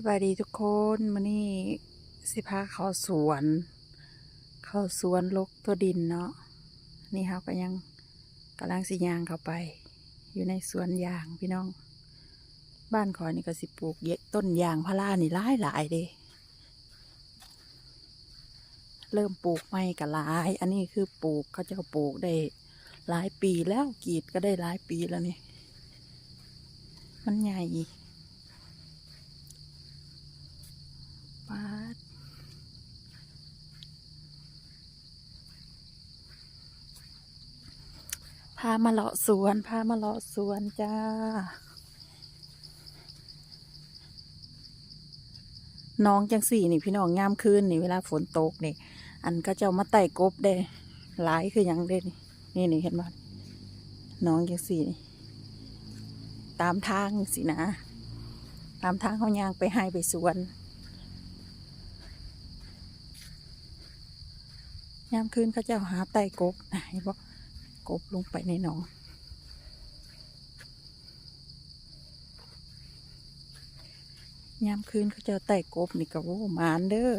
สบายดีทุกคนมื้อนี้สิพาเขาสวน เขาสวนลกตัวดินเนาะนี่เฮาก็ยังกำลังสิยางเข้าไป อยู่ในสวนยางพี่น้อง บ้านขอยนี่ก็สิปลูกเยอะต้นยางพารานี่หลายหลายเด้เริ่มปลูกใหม่ก็หลาย อันนี้คือปลูกเขาจะปลูกได้หลายปีแล้วกีดก็ได้หลายปีแล้วนี่มันใหญ่ ปาดพามาเลาะสวน พามาเลาะสวนจ้า น้องจังสี่นี่พี่น้องงามคืนนี่เวลาฝนตกนี่ อันก็จะมาไต่กบได้หลายคือยังเด่นนี่นี่เห็นไหมน้องจังสี่นี่ตามทางสินะ ตามทางเขายางไปให้ไปสวน ยามคืนเขาจะเอาหาไต่กบนะเห็นบอกกบลงไปในหนองยามคืนเขาจะเอาไต่กบนี่ก็โอ้มานเด้อ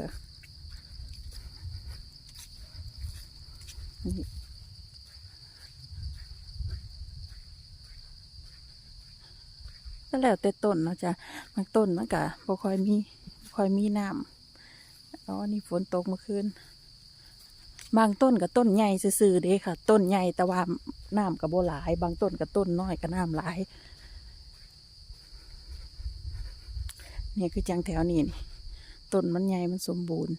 ก็แล้วแต่ต้นเนาะจ้ะบางต้นมันก็บ่ค่อยมีบ่ค่อยมีน้ำอ๋อนี่ฝนตกเมื่อคืน บางต้นกับต้นใหญ่ซื่อๆเด้ค่ะ ต้นใหญ่แต่ว่าน้ำกับโบหลาย บางต้นกับต้นน้อยกับน้ำหลายเนี่ยคือจังแถวนี้นี่ต้นมันใหญ่มันสมบูรณ์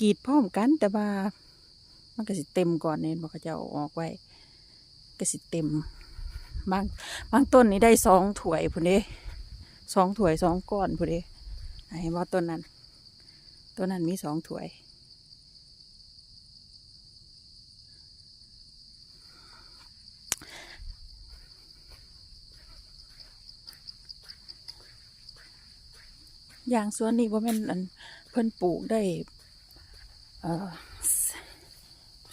กีดพร้อมกันแต่ว่า มันก็สิเต็มก่อนเนี่ยบอกเขาจะเอาออกไว้ก็สิเต็ม บางบางต้นนี่ได้สองถ้วยพุ่นเด้สองถ้วยสองก้อนพุ่นเด้ไอ้ว่าต้นนั้นต้นนั้นมีสองถ้วย ย่างสวนนี้ว่ามันอันเพิ่นปลูกได้เอ่อ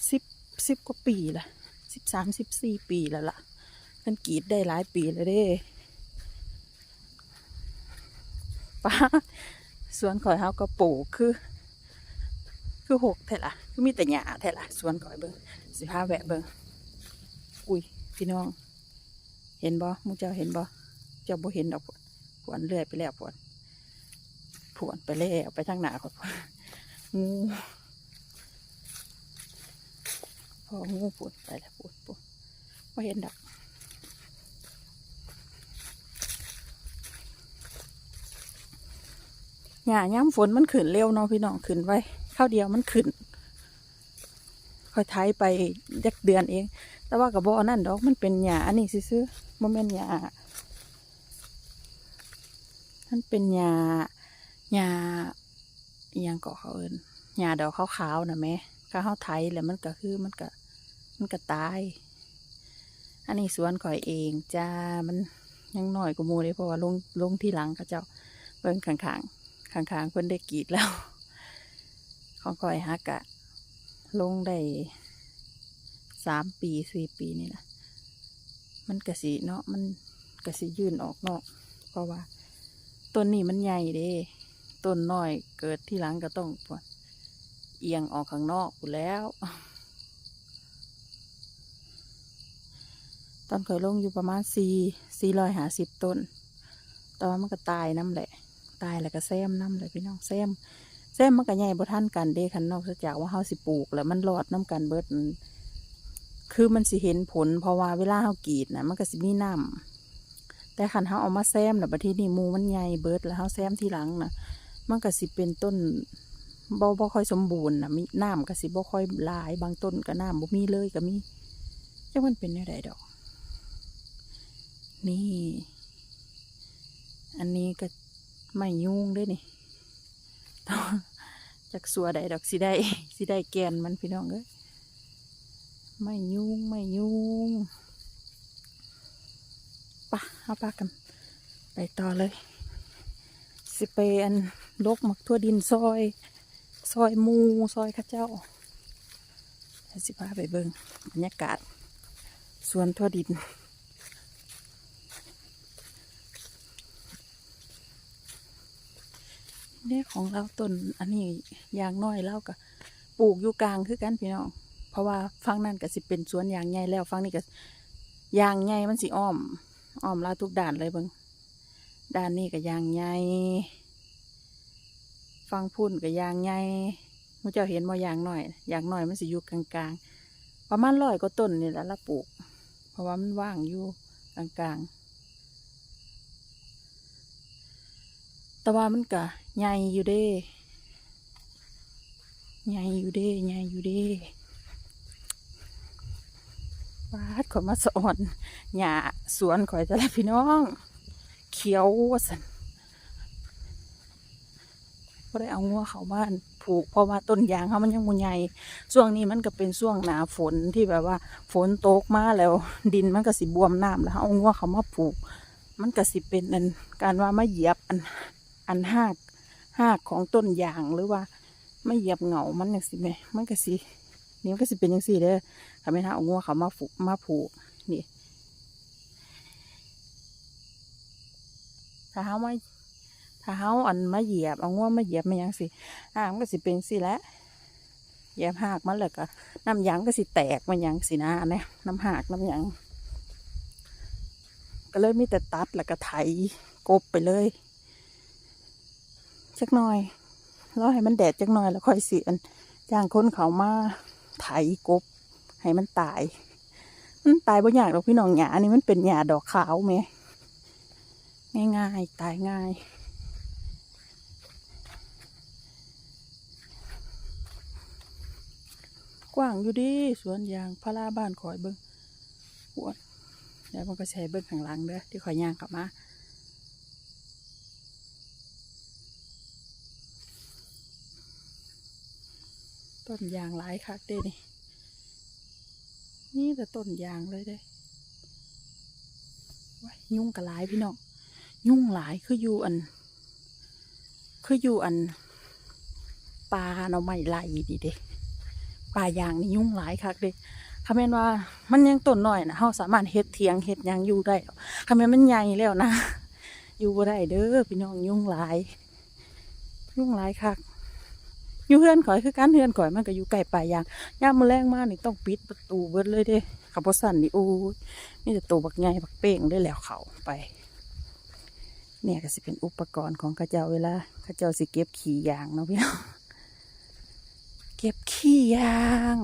สิบสิบกว่าปีละสิบสามสิบสี่ปีแล้วล่ะเพิ่นกีดได้หลายปีแล้วเด้ป้าสวนข่อยเฮาก็ปลูกคือ คือหกแท้ละคือมีแต่หญ้าแท้ละสวนข่อยเบิ่งสิพาแวะเบิ่งอุ้ยพี่น้อง เห็นบ่มูเจ้าเห็นบ่เจ้าบ่เห็นดอกผวนเลื่อยไปแล้วผวน ผวนไปแล้วไปทางหนาก่อนงูพองูผวนไปแล้วผวนผวนไม่เห็นดักหญ้าย้ำฝนมันขึ้นเร็วเนาะพี่น้องขึ้นไว้ข้าวเดียวมันขึ้นค่อยไทยไปเด็กเดือนเอง แต่ว่ากับบ่อนั่นดอกมันเป็นหญ้าอันนี้ซื้อๆมันเป็นหญ้ามันเป็นหญ้า หญ้ายังเกาะเขาเอินหญ้าดอกขาวๆนะแม่ก็เขาไถแล้วมันก็คือมันก็มันก็ตาย อันนี้สวนข่อยเองจ้ามันยังหน้อยกว่าหมูเลยเพราะว่าลงลงที่หลังเขาเจ้าเบิ่งข้างๆข้างๆเพิ่นได้กรีดแล้ว ของข่อยฮักกะลงได้สามปีสี่ปีนี่นะมันกะสีเนาะมันกะสียื่นออกนอก เพราะว่าต้นนี้มันใหญ่เด้ ต้นน้อยเกิดที่หลังก็ต้องเอียงออกข้างนอกอยู่แล้ว ตอนเคยลงอยู่ประมาณสี่สี่ร้อยหาสิบต้น แต่ว่ามันก็ตายน้ำแหละ ตายแล้วก็แซมน้ำเลยพี่น้องแซมแซมมันก็ใหญ่บ่ทันกันเด้คันนอกจากว่าเฮาสิปลูก แล้วมันรอดน้ำกันเบิดคือมันสิเห็นผล เพราะว่าเวลาเฮากรีดนะมันก็สิมีน้ำแต่ขันเขาเอามาแซมนะบัดทีนี่มูมันใหญ่เบิดแล้วเขาแซมทีหลังนะ มันก็สิเป็นต้นบ่บ่ค่อยสมบูรณ์นะมีน้ำก็สิบ่ค่อยหลาย บางต้นก็น้ำบ่มีเลยก็มีจังมันเป็นได้ดอก นี่ อันนี้ก็ไม่ยุ่งด้วยนี่จากสัวใดดอกสิได้สิได้แกนมันพี่น้องเอ้ยไม่ยุ่งไม่ยุ่งปะเอาปากัน ไปต่อเลย สิเปอัน ลกมักทั่วดินซอย ซอยมูซอยข้าเจ้าแล้วสิพาไปเบิงบรรยากาศสวนทั่วดินนี่ของเราต้นอันนี้ยางน้อยเราก็ปลูกอยู่กลางคือกันพี่น้องเพราะว่าฟังนั่นก็สิเป็นสวนยางใหญ่แล้วฟังนี่ก็ยางใหญ่มันสิอ้อมอ้อมเราทุกด่านเลยเบิงด้านนี้ก็ยางใหญ่ ฟังพุ่นก็ยางใหญ่มูเจ้าเห็นมอยางหน้อยยางหน้อยมันสิอยู่กลางๆ ประมาณร้อยก็ต้นนี่แหละละปลูก เพราะว่ามันว่างอยู่กลางๆ แต่ว่ามันก็ใหญ่อยู่เด้ใหญ่อยู่เด้ใหญ่อยู่เด้วาดขอมาสอนหญ้าสวนข่อยแต่ละพี่น้อง เขียวสัน ก็ได้เอางัวเขาบ้านผูกเพราะว่าต้นยางเขามันยังมุใหญ่ช่วงนี้มันก็เป็นช่วงหนาฝนที่แบบว่า ฝนตกมาแล้ว ดินมันก็สิบวมน้ำแล้วเอางัวเขามาผูก มันก็สิเป็นอันการว่ามาเหยียบอันอันหากหากของต้นยางหรือว่าไม่เหยียบเหงามันอย่างสิแม่มันก็สินี่มันก็สิเป็นอย่างสี่เด้อทำให้ถ้าเอางัวเขามาผูกมาผูกนี่ถ้าเขามา ถ้าเขาอันมาเหยียบเอางัวมาเหยียบมันยังสิหากมันก็สิเป็นสิแล้วเหยียบหากมันเลยก็น้ำยางก็สิแตกมันยังสินะเนี่ยน้ำหากน้ำยางก็เลยมีแต่ตัดแล้วก็ไถกบไปเลยจักหน่อยรอให้มันแดดจักหน่อยแล้วค่อยเสียนจ้างคนเขามาไถกบ ให้มันตาย มันตายบ่ยากหรอกพี่น้องหยานี่มันเป็นหยาดอกขาวไหมง่ายๆตายง่าย ว้างอยู่ดีสวนยางพาราบ้านคอยเบิ้งปวดเดี๋ยวมันก็ใช้เบิ้งข้างหลังเด้อที่คอยย่างกลับมาต้นยางหลายคักเด้นี่นี่แต่ต้นยางเลยเด้ว้ายยุ่งกระหลายพี่น้องยุ่งหลายคืออยู่อัน คืออยู่อันปลาเนาะไม่ไหลดีเด้ ปลายางนี่ยุ่งหลายคักเด้คำแม่นว่ามันยังต้นหน้อยนะเฮาสามารถเฮ็ดเทียงเฮ็ดยังอยู่ได้คำแม่นมันใหญ่แล้วนะ อยู่บ่ได้เด้อพี่น้องยุ่งหลาย ยุ่งหลายคักอยู่เฮือนข่อยคือการเฮือนข่อยมันก็อยู่ใกล้ปลายางยามมือแรงมากนี่ต้องปิดประตูเบิดเลยเด้ขับบ่สั่นนี่โอ้ยมีแต่ตัวบักใหญ่บักเป้งได้แล้วเขาไป เนี่ยก็สิเป็นอุปกรณ์ของข้าเจ้าเวลาข้าเจ้าสิเก็บขี้ยางเนาะพี่น้อง เก็บขี้ยาง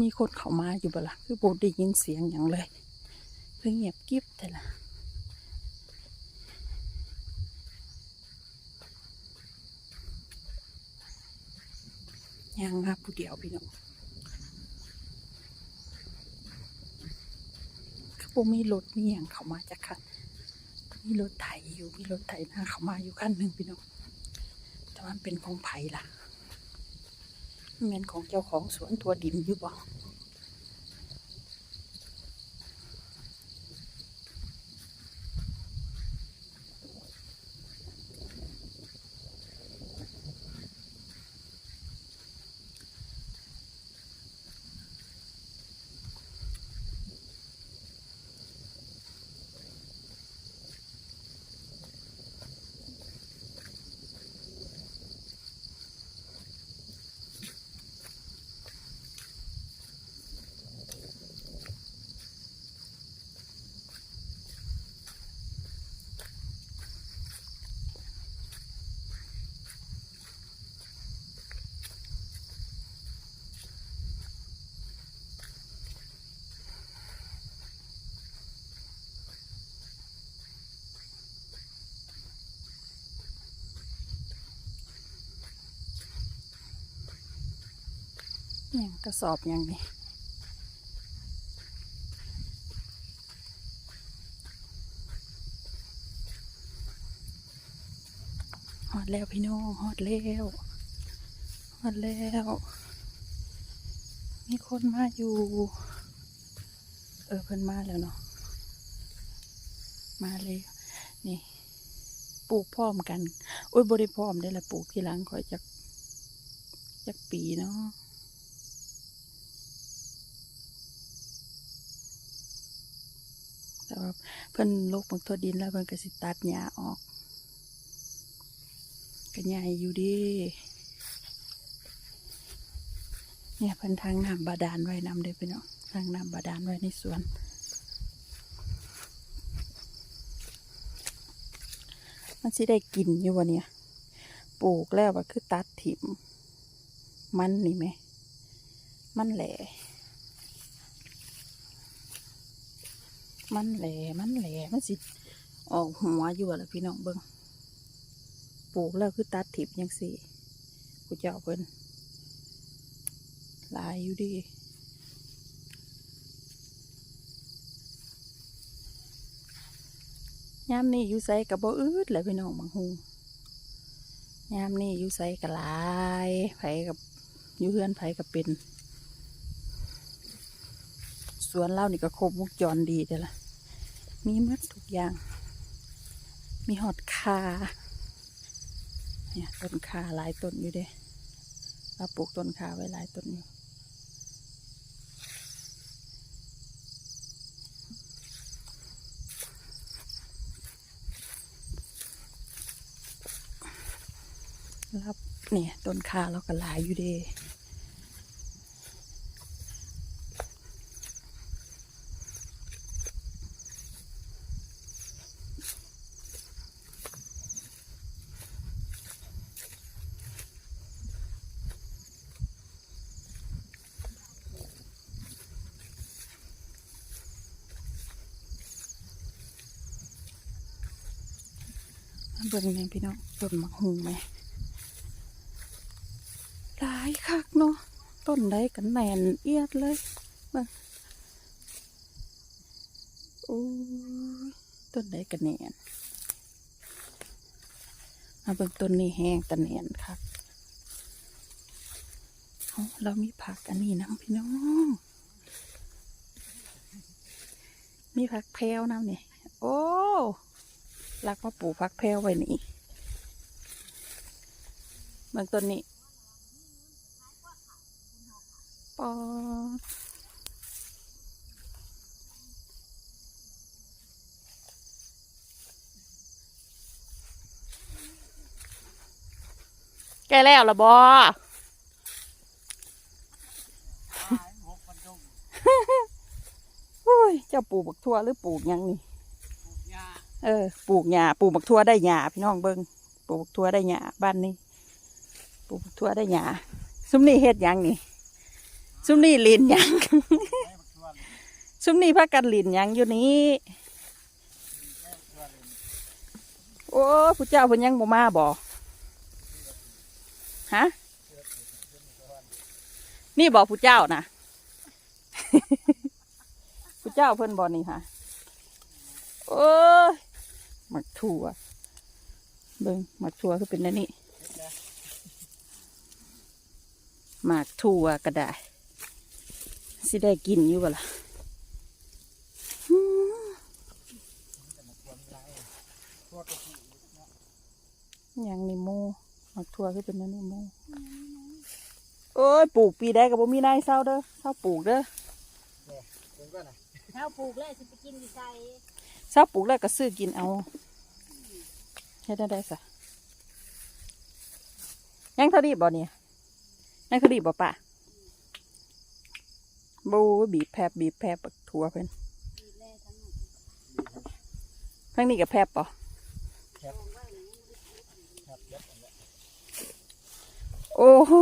มีคนเข้ามาอยู่บ่ละคือโบได้ยินเสียงอย่างเลยเพิ่งเงียบกริบแต่ละยางมาผู้เดียวพี่น้องคือบ่มีรถมีอย่างเขามาจากคัน มีรถไถอยู่มีรถไถหน้าเขามาอยู่ขั้นหนึ่งพี่น้องแต่ว่ามันเป็นของไผ่ล่ะมันเป็นของเจ้าของสวนตัวดินอยู่บ่ อย่างกระสอบอย่างนี้ฮอดแล้วพี่น้องฮอดแล้วฮอดแล้ว มีคนมาอยู่ เออเพิ่นมาแล้วเนาะมาเลยนี่ปลูกพร้อมกัน โอ้ยบริพร้อมได้ละปลูกทีหลังคอยจักจักปีเนาะ แต่ว่าเพิ่นลกบางทั่วดินแล้วเพิ่นก็สิตัดหญ้าออกก็ใหญ่อยู่ดีเนี่ยเพิ่นทางน้ำบาดาลไว้นำเด้อพี่น้องทางน้ำบาดาลไว้ในสวนมันสิได้กินอยู่วะเนี่ย ปลูกแล้วว่าคือตัดถิ่ม มันนี่ไหม มันแหล่ มันแหล่มันแหล่มันสิ ออกหัวอยู่ละพี่น้องเบิงปลูกแล้วคือตัดถิ่มยังสิกูเจ้าเพิ่นลายอยู่ดียามนี้อยู่ไสกับบ่อืดแหละพี่น้องบางฮูยามนี้อยู่ไสกับลายไผกับอยู่เฮือนไผกับเป็น สวนเรานี่ก็ครบวงจรดีเด้อล่ะ มีมัดทุกอย่าง มีหอดคาเนี่ยต้นคาหลายต้นอยู่เด้เราปลูกต้นคาไว้หลายต้นอยู่รับเนี่ยต้นคาเราก็หลายอยู่เด้ เบิ่งแม่พี่น้องต้นมะฮุงไหมหลายคักเนาะต้นใดกันแหนนเอียดเลยเบิ่งโอ้ยต้นใดกันแหนนมาเบิ่งต้นนี้แห้งตะแหนนคักเอเรามีผักอันนี้นะพี่น้อง มีผักแพรวน้ำเนี่ยโอ้ ลักมาปลูกผักแพรวไว้นี่เบิ่งต้นนี้ปอแกแล้วละบอโอ้ยเจ้าปลูกบักทั่วหรือปลูกหยังนี่ เออ ปลูกหญ้าปลูกบักทั่วได้หญ้าพี่น้องเบิงปลูกบักทั่วได้หญ้าบ้านนี้ ปลูกบักทั่วได้หญ้าซุ้มนี่เฮ็ดหยังนี่ ซุ้มนี่ลินหยัง ซุ้มนี่พากันลินหยังอยู่นี้โอ้ผู้เจ้าเพิ่นยังบ่มาบ่ฮะนี่บอกผู้เจ้านะผู้เจ้าเพิ่นบ่นี่ค่ะ โอ้ย หมักถั่ว เบิ่งหมักถั่วคือเป็นอันนี้หมักถั่วก็ได้สิได้กินอยู่บ่ล่ะอย่างนี้โมหมักถั่วคือเป็นอันนี้โมโอ้ยปลูกปีได้กับบ่มีนายเศร้าเด้อเศร้าปลูกเด้อเช้าปลูกเลยสิไปกินอยู่ใส่ เศร้าปลูกแล้วก็ซื้อกินเอาเฮ็ดได้ได้สะยังเท่าดีบ่เนี่ยยังเท่าดีบ่ป่ะบูบีบแพบบีบแพบปักถั่วเพิ่นดีแล่ทั้งนี้กับแพบป่ะโอ้โห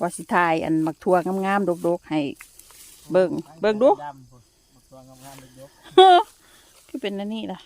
วาสิทายอันมักทัวงามๆดกๆให้ เบิ่งเบิ่งดู ดำพุ่นบักตัวงามๆเล็กคือเป็นนั่นนี่ล่ะ